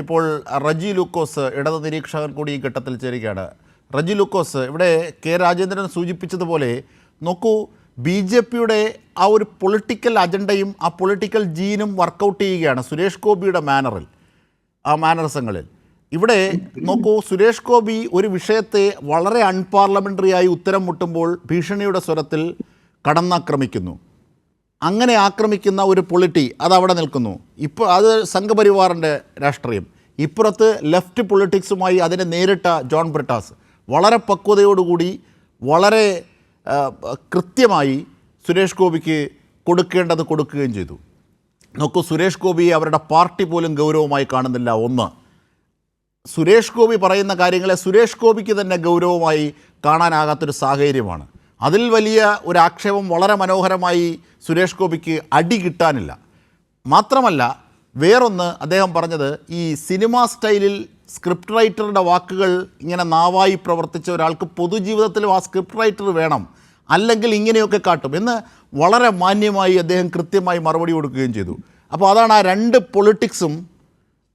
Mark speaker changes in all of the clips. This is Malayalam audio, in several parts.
Speaker 1: ഇപ്പോൾ റജി ലൂക്കോസ് ഇടത് നിരീക്ഷകൻ കൂടി ഈ ഘട്ടത്തിൽ ചേരുകയാണ്. റജി ലൂക്കോസ് ഇവിടെ കെ രാജേന്ദ്രൻ സൂചിപ്പിച്ചതുപോലെ നോക്കൂ ബി ജെ പിയുടെ ആ ഒരു പൊളിറ്റിക്കൽ അജണ്ടയും ആ പൊളിറ്റിക്കൽ ജീനും വർക്കൗട്ട് ചെയ്യുകയാണ് സുരേഷ് ഗോപിയുടെ മാനറിൽ ആ മാനറസങ്ങളിൽ ഇവിടെ നോക്കൂ സുരേഷ് ഗോപി ഒരു വിഷയത്തെ വളരെ അൺപാർലമെന്ററി ആയി ഉത്തരം മുട്ടുമ്പോൾ ഭീഷണിയുടെ സ്വരത്തിൽ കടന്നാക്രമിക്കുന്നു. അങ്ങനെ ആക്രമിക്കുന്ന ഒരു പൊളിറ്റി അത് അവിടെ നിൽക്കുന്നു. ഇപ്പോൾ അത് സംഘപരിവാറിന്റെ രാഷ്ട്രീയം. ഇപ്പുറത്ത് ലെഫ്റ്റ് പൊളിറ്റിക്സുമായി അതിനെ നേരിട്ട ജോൺ ബ്രിട്ടാസ് വളരെ പക്വതയോടുകൂടി വളരെ കൃത്യമായി സുരേഷ് ഗോപിക്ക് കൊടുക്കേണ്ടത് കൊടുക്കുകയും ചെയ്തു. നോക്കൂ സുരേഷ് ഗോപിയെ അവരുടെ പാർട്ടി പോലും ഗൗരവമായി കാണുന്നില്ല. ഒന്ന് സുരേഷ് ഗോപി പറയുന്ന കാര്യങ്ങളെ സുരേഷ് ഗോപിക്ക് തന്നെ ഗൗരവമായി കാണാനാകാത്തൊരു സാഹചര്യമാണ്. അതിൽ വലിയ ഒരു ആക്ഷേപം വളരെ മനോഹരമായി സുരേഷ് ഗോപിക്ക് അടി കിട്ടാനില്ല. മാത്രമല്ല വേറൊന്ന് അദ്ദേഹം പറഞ്ഞത് ഈ സിനിമാ സ്റ്റൈലിൽ സ്ക്രിപ്റ്റ് റൈറ്ററുടെ വാക്കുകൾ ഇങ്ങനെ നാവായി പ്രവർത്തിച്ച ഒരാൾക്ക് പൊതുജീവിതത്തിലും ആ സ്ക്രിപ്റ്റ് റൈറ്റർ വേണം അല്ലെങ്കിൽ ഇങ്ങനെയൊക്കെ കാട്ടും എന്ന് വളരെ മാന്യമായി അദ്ദേഹം കൃത്യമായി മറുപടി കൊടുക്കുകയും ചെയ്തു. അപ്പോൾ അതാണ് ആ രണ്ട് പൊളിറ്റിക്സും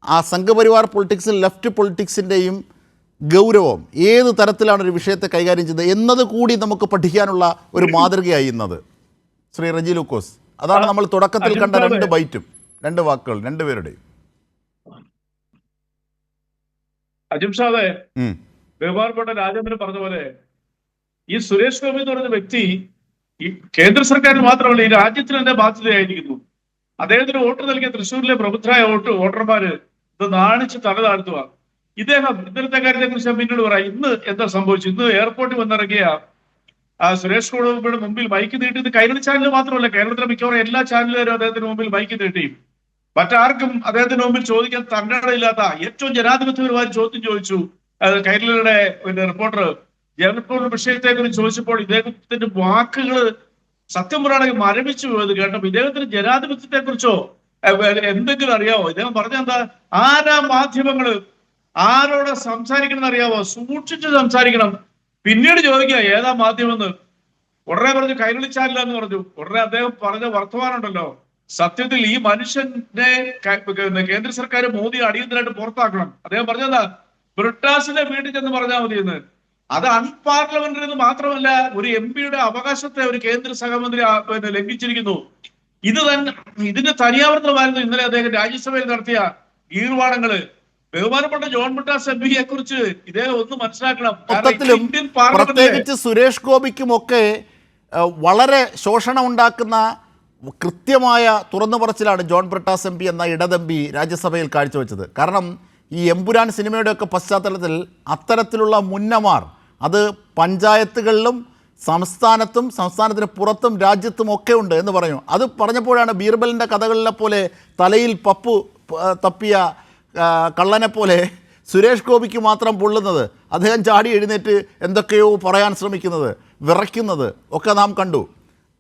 Speaker 1: ആ സംഘപരിവാർ പൊളിറ്റിക്സും ലെഫ്റ്റ് പൊളിറ്റിക്സിന്റെയും ഗൗരവം ഏത് തരത്തിലാണ് ഒരു വിഷയത്തെ കൈകാര്യം ചെയ്യുന്നത് എന്നത് കൂടി നമുക്ക് പഠിക്കാനുള്ള ഒരു മാതൃകയായി ഇന്നത്. ശ്രീ റജി ലൂക്കോസ്. അതാണ് നമ്മൾ തുടക്കത്തിൽ കണ്ട രണ്ട് ബൈറ്റും. രണ്ട് വാക്കുകൾ രണ്ടുപേരുടെയും
Speaker 2: അജിംഷാദെ
Speaker 1: ഉം.
Speaker 2: ബഹുമാനപ്പെട്ട രാജേന്ദ്രൻ പറഞ്ഞ പോലെ ഈ സുരേഷ് ഗോപി എന്ന് പറയുന്ന വ്യക്തി ഈ കേന്ദ്ര സർക്കാരിന് മാത്രമല്ല ഈ രാജ്യത്തിന് തന്നെ ബാധ്യതയായിരിക്കുന്നു. അദ്ദേഹത്തിന് വോട്ട് നൽകിയ തൃശ്ശൂരിലെ പ്രബുദ്ധരായ വോട്ട് വോട്ടർമാര് ഇത് നാണിച്ച് തല താഴ്ത്തുക ഇദ്ദേഹം ഇന്നലത്തെ കാര്യത്തെ കുറിച്ച് ഞാൻ പിന്നീട് പറയാം. ഇന്ന് എന്താ സംഭവിച്ചു ഇന്ന് എയർപോർട്ടിൽ വന്നിറങ്ങിയ ആ സുരേഷ് ഗോപിയുടെ മുമ്പിൽ മൈക്ക് നീട്ടി. ഇത് കൈരളി ചാനൽ മാത്രമല്ല കേരളത്തിലെ മിക്കവാറും എല്ലാ ചാനലുകാരും അദ്ദേഹത്തിന് മുമ്പിൽ മൈക്ക് നീട്ടി. മറ്റാർക്കും അദ്ദേഹത്തിന് മുമ്പിൽ ചോദിക്കാൻ തന്നടയില്ലാത്ത ഏറ്റവും ജനാധിപത്യപരമായ ചോദ്യം ചോദിച്ചു കൈരളിയുടെ പിന്നെ റിപ്പോർട്ടർ ജനറൽ വിഷയത്തെ കുറിച്ച് ചോദിച്ചപ്പോൾ ഇദ്ദേഹത്തിന്റെ വാക്കുകൾ സത്യം പറയുകയാണെങ്കിൽ മരവിച്ചു പോയത് കേട്ടപ്പോൾ ഇദ്ദേഹത്തിന് ജനാധിപത്യത്തെ കുറിച്ചോ എന്തെങ്കിലും അറിയാവോ? ഇദ്ദേഹം പറഞ്ഞ എന്താ? ആരാ മാധ്യമങ്ങൾ ആരോട് സംസാരിക്കണം അറിയാവോ? സൂക്ഷിച്ച് സംസാരിക്കണം. പിന്നീട് ചോദിക്കുക ഏതാ മാധ്യമം എന്ന് ഉടനെ പറഞ്ഞു കൈരളിച്ചാലില്ല എന്ന് പറഞ്ഞു. ഉടനെ അദ്ദേഹം പറഞ്ഞ വർത്തമാനമുണ്ടല്ലോ. സത്യത്തിൽ ഈ മനുഷ്യനെ കേന്ദ്ര സർക്കാർ മോദി അടിയന്തരമായിട്ട് പുറത്താക്കണം. അദ്ദേഹം പറഞ്ഞതാ ബ്രിട്ടാസിന്റെ വീട്ടിൽ ചെന്ന് പറഞ്ഞാൽ മതി എന്ന് അത് അൺപാർലമെന്ററി എന്ന് മാത്രമല്ല ഒരു എം പിയുടെ അവകാശത്തെ ഒരു കേന്ദ്ര സഹമന്ത്രി പിന്നെ ലംഘിച്ചിരിക്കുന്നു. ഇത് തന്നെ ഇതിന്റെ തനിയാവർത്തനമായിരുന്നു ഇന്നലെ അദ്ദേഹം രാജ്യസഭയിൽ നടത്തിയ ഗീർവാണങ്ങൾ ബഹുമാനപ്പെട്ട ജോൺ മുട്ടാസ് എം പിയെ കുറിച്ച് ഇതേ ഒന്ന് മനസ്സിലാക്കണം.
Speaker 1: മൊത്തത്തിലും പ്രത്യേകിച്ച് സുരേഷ് ഗോപിക്കുമൊക്കെ ഒക്കെ വളരെ ശോഷണം ഉണ്ടാക്കുന്ന കൃത്യമായ തുറന്നു പറച്ചിലാണ് ജോൺ ബ്രിട്ടാസ് എം പി എന്ന ഇടതമ്പി രാജ്യസഭയിൽ കാഴ്ചവെച്ചത്. കാരണം ഈ എമ്പുരാൻ സിനിമയുടെയൊക്കെ പശ്ചാത്തലത്തിൽ അത്തരത്തിലുള്ള മുന്നമാർ അത് പഞ്ചായത്തുകളിലും സംസ്ഥാനത്തും സംസ്ഥാനത്തിന് പുറത്തും രാജ്യത്തും ഒക്കെ ഉണ്ട് എന്ന് പറഞ്ഞു. അത് പറഞ്ഞപ്പോഴാണ് ബീർബലിന്റെ കഥകളിലെ പോലെ തലയിൽ പപ്പു തപ്പിയ ആ, കള്ളനെ പോലെ സുരേഷ് ഗോപിക്ക് മാത്രം പൊള്ളുന്നത് അദ്ദേഹം ചാടി എഴുന്നേറ്റ് എന്തൊക്കെയോ പറയാൻ ശ്രമിക്കുന്നത് വിറയ്ക്കുന്നത് ഒക്കെ നാം കണ്ടു.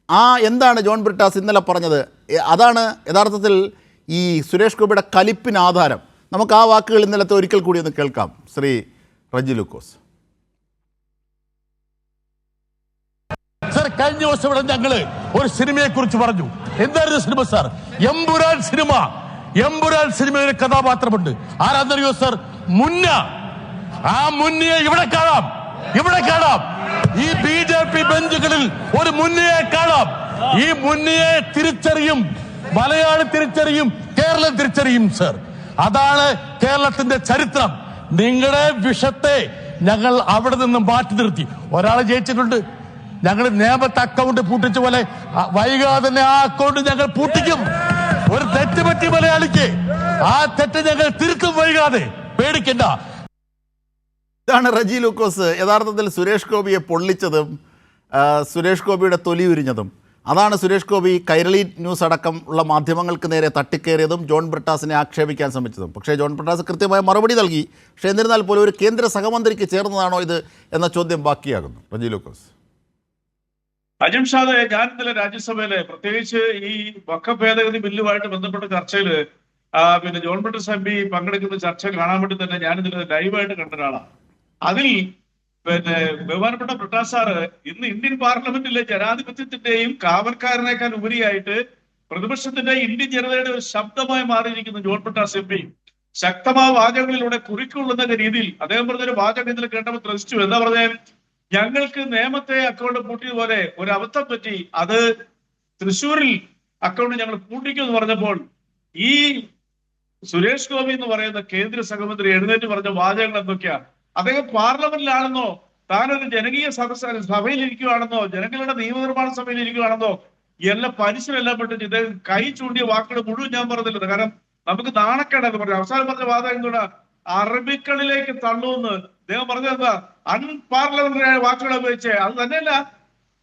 Speaker 1: ആ എന്താണ് ജോൺ ബ്രിട്ടാസ് ഇന്നലെ പറഞ്ഞത്? അതാണ് യഥാർത്ഥത്തിൽ ഈ സുരേഷ് ഗോപിയുടെ കലിപ്പിന് ആധാരം. നമുക്ക് ആ വാക്കുകൾ ഇന്നലത്തെ ഒരിക്കൽ കൂടി ഒന്ന് കേൾക്കാം. ശ്രീ റജി ലൂക്കോസ്.
Speaker 3: കഴിഞ്ഞ ദിവസം ഇവിടെ ഞങ്ങൾ ഒരു സിനിമയെ കുറിച്ച് പറഞ്ഞു. എന്തായിരുന്നു cinema sir? Empuraan cinema. Empuraan സിനിമയിലെ കഥാപാത്രമുണ്ട്. ആരാന്നറിയോ സർ? മുന്ന. ആ മുന്നയെ ഇവിടെ കാണാം. ഇവിടെ കാണാം. ഈ ബി ജെ പി ബെഞ്ചുകളിൽ ഒരു മുന്നയെ കാണാം. ഈ മുന്നയെ തിരിച്ചറിയും. മലയാളി തിരിച്ചറിയും. കേരളം തിരിച്ചറിയും സർ. അതാണ് കേരളത്തിന്റെ ചരിത്രം. നിങ്ങളുടെ വിഷത്തെ ഞങ്ങൾ അവിടെ നിന്നും മാറ്റി നിർത്തി. ഒരാൾ ജയിച്ചിട്ടുണ്ട്. ഞങ്ങൾ നിയമത്തെ അക്കൗണ്ട് പൂട്ടിച്ച പോലെ വൈകാതെ തന്നെ ആ അക്കൗണ്ട് ഞങ്ങൾ പൂട്ടിക്കും. ഒരു തെറ്റ് പറ്റി മലയാളിക്ക് ആ തെറ്റ് ഞങ്ങൾ തിരുത്തും വൈകാതെ പേടിക്കണ്ട.
Speaker 1: ഇതാണ് റജി ലൂക്കോസ്. യഥാർത്ഥത്തിൽ സുരേഷ് ഗോപിയെ പൊള്ളിച്ചതും സുരേഷ് ഗോപിയുടെ തൊലി ഉരിഞ്ഞതും അതാണ് സുരേഷ് ഗോപി കൈരളി ന്യൂസ് അടക്കം ഉള്ള മാധ്യമങ്ങൾക്ക് നേരെ തട്ടിക്കേറിയതും ജോൺ ബ്രിട്ടാസിനെ ആക്ഷേപിക്കാൻ ശ്രമിച്ചതും. പക്ഷേ ജോൺ ബ്രിട്ടാസ് കൃത്യമായ മറുപടി നൽകി. പക്ഷേ എന്നിരുന്നാൽ പോലും ഒരു കേന്ദ്ര സഹമന്ത്രിക്ക് ചേർന്നതാണോ ഇത് എന്ന ചോദ്യം ബാക്കിയാകുന്നു. റജി ലൂക്കോസ്.
Speaker 2: അജിംഷാദെ ഞാൻ ഇന്നലെ രാജ്യസഭയിലെ പ്രത്യേകിച്ച് ഈ വക്ക ഭേദഗതി ബില്ലുമായിട്ട് ബന്ധപ്പെട്ട ചർച്ചയിൽ പിന്നെ ജോൺ ബ്രിട്ടസ് എം പി പങ്കെടുക്കുന്ന ചർച്ച കാണാൻ വേണ്ടി തന്നെ ഞാൻ ഇതിൽ ലൈവായിട്ട് കണ്ട ഒരാളാണ് അതിൽ പിന്നെ ബഹുമാനപ്പെട്ട ബ്രിട്ടാസ് സാറ് ഇന്ന് ഇന്ത്യൻ പാർലമെന്റിലെ ജനാധിപത്യത്തിന്റെയും കാവൽക്കാരനേക്കാൾ ഉപരിയായിട്ട് പ്രതിപക്ഷത്തിന്റെ ഇന്ത്യൻ ജനതയുടെ ഒരു ശബ്ദമായി മാറിയിരിക്കുന്ന ജോൺ ബ്രിട്ടാസ് എം പി. ശക്തമായ വാചകങ്ങളിലൂടെ കുറിക്കൊള്ളുന്ന രീതിയിൽ അദ്ദേഹം പറഞ്ഞൊരു വാചകം ഇതിൽ കേട്ടപ്പോൾ ത്രസിച്ചു. എന്താ പറഞ്ഞാൽ ഞങ്ങൾക്ക് നിയമത്തെ അക്കൗണ്ട് പൂട്ടിയതുപോലെ ഒരു അബദ്ധം പറ്റി. അത് തൃശ്ശൂരിൽ അക്കൗണ്ട് ഞങ്ങൾ പൂട്ടിക്കും എന്ന് പറഞ്ഞപ്പോൾ ഈ സുരേഷ് ഗോപി എന്ന് പറയുന്ന കേന്ദ്ര സഹമന്ത്രി എഴുന്നേറ്റ് പറഞ്ഞ വാചകങ്ങൾ എന്തൊക്കെയാ? അദ്ദേഹം പാർലമെന്റിലാണെന്നോ താനൊരു ജനകീയ സദസ് സഭയിൽ ഇരിക്കുകയാണെന്നോ ജനങ്ങളുടെ നിയമനിർമ്മാണ സഭയിൽ ഇരിക്കുകയാണെന്നോ എല്ലാം പരിസരെല്ലാം പെട്ട് ഇദ്ദേഹം കൈ ചൂണ്ടിയ വാക്കുകൾ മുഴുവൻ ഞാൻ പറഞ്ഞില്ല കാരണം നമുക്ക് നാണക്കേടാന്ന് പറഞ്ഞു അവസാനം പറഞ്ഞ വാദം എന്തുകൊണ്ടാ? അറബിക്കളിലേക്ക് തള്ളുമെന്ന് അദ്ദേഹം പറഞ്ഞത് എന്താ? അൺപാർലമെന്ററി വാക്കുകൾ ഉപയോഗിച്ച്. അത് തന്നെയല്ല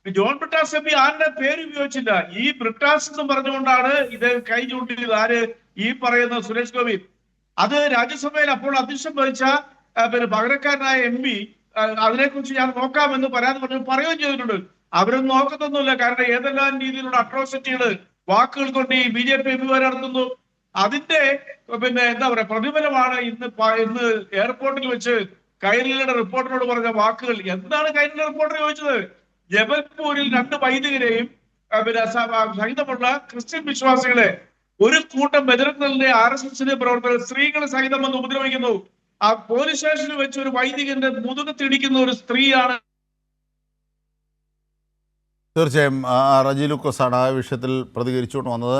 Speaker 2: ജോൺ ബ്രിട്ടാസ് എം പി ആരുടെ പേര് ഉപയോഗിച്ചില്ല? ഈ ബ്രിട്ടാസ് എന്ന് പറഞ്ഞുകൊണ്ടാണ് ഇത് കൈ ചൂണ്ടിയത്. ആര് ഈ പറയുന്ന സുരേഷ് ഗോപി? അത് രാജ്യസഭയിൽ അപ്പോൾ അധ്യക്ഷം വഹിച്ച പിന്നെ പകരക്കാരനായ എം പി അതിനെക്കുറിച്ച് ഞാൻ നോക്കാമെന്ന് പരാതി പറഞ്ഞു പറയുകയും ചെയ്തിട്ടുണ്ട്. അവരൊന്നും നോക്കത്തൊന്നുമില്ല. കാരണം ഏതെല്ലാം രീതിയിലുള്ള അട്രോസിറ്റികൾ വാക്കുകൾ കൊണ്ട് ഈ ബി ജെ പി എം പിമാർ നടത്തുന്നു. അതിന്റെ പിന്നെ എന്താ പറയാ പ്രതിഫലമാണ് ഇന്ന് ഇന്ന് എയർപോർട്ടിൽ വെച്ച് കൈരളിയുടെ റിപ്പോർട്ടറോട് പറഞ്ഞ വാക്കുകൾ. എന്താണ് കൈരളിയുടെ റിപ്പോർട്ടർ ചോദിച്ചത്? ജബൽപൂരിൽ രണ്ട് വൈദികരെയും പിന്നെ സഹിതമുള്ള ക്രിസ്ത്യൻ വിശ്വാസികളെ ഒരു കൂട്ടം ബജരംഗളിലെ ആർ എസ് എസിന്റെ പ്രവർത്തകർ സ്ത്രീകളെ സഹിതം വന്ന് ഉപദ്രവിക്കുന്നു. ആ പോലീസ് സ്റ്റേഷനിൽ വെച്ച് ഒരു വൈദികന്റെ മുതുകത്തിടിക്കുന്ന ഒരു സ്ത്രീയാണ്.
Speaker 1: തീർച്ചയായും റജി ലുക്കോസാണ് ആ വിഷയത്തിൽ പ്രതികരിച്ചുകൊണ്ട് വന്നത്.